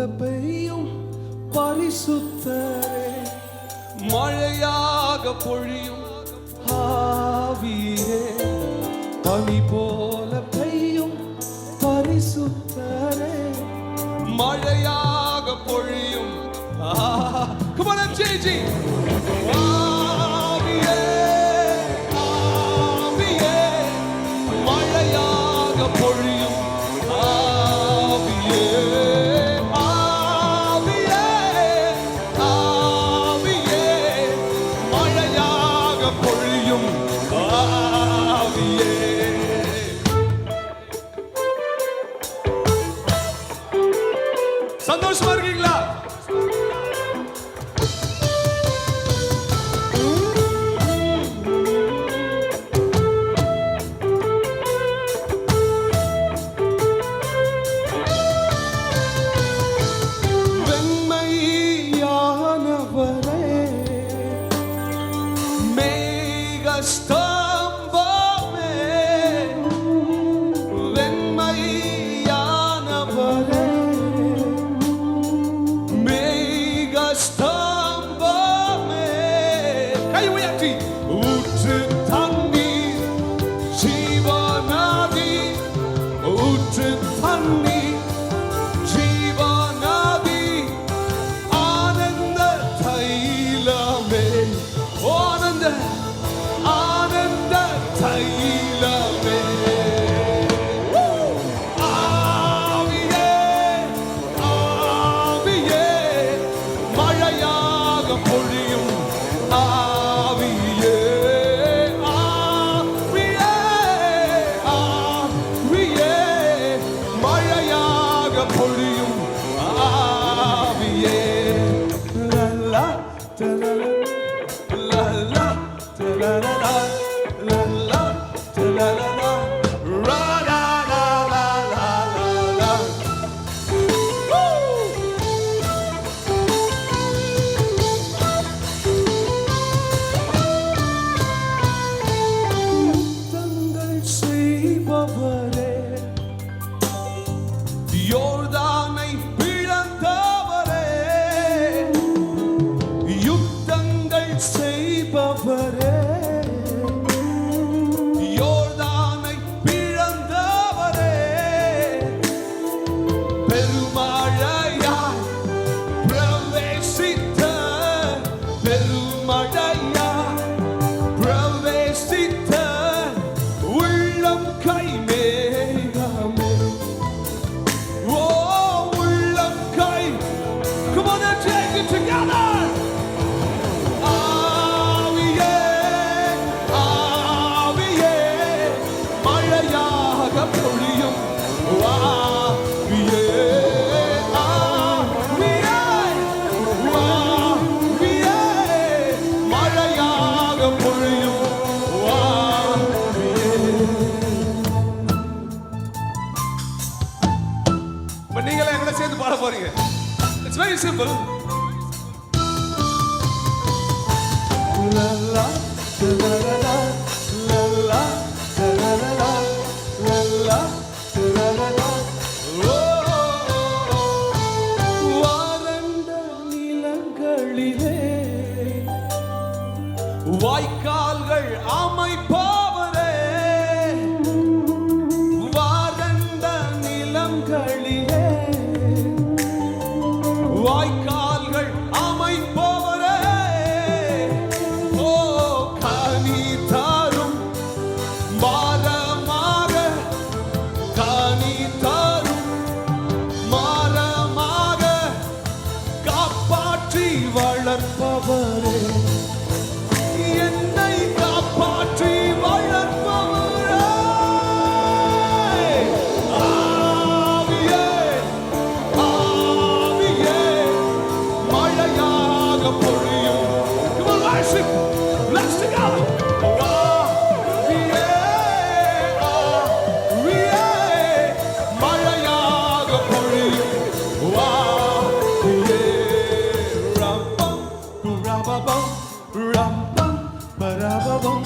போல பெய்யும் பரிசுத்தரே. மழையாக பொழியும் ஆவியே. பனி போல பெய்யும் பரிசுத்தரே. மழையாக பொழியும் Come on, MJG! சந்தோஷமா இருக்கீங்களா Stop! after It's very simple. Love. வளர்ப்பவரே Ba-da-ba-bum,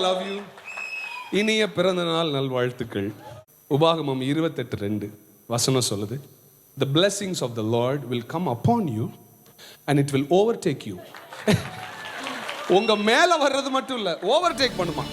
லவ் யூ இனிய பிறந்த நாள் நல்வாழ்த்துக்கள். உபாகமம் இருபத்தெட்டு ரெண்டு. வசனம் சொல்லுது. The blessings of the Lord will come upon you and it will overtake you உங்க மேல வர்றது மட்டும் இல்ல ஓவர்டேக் பண்ணுமா?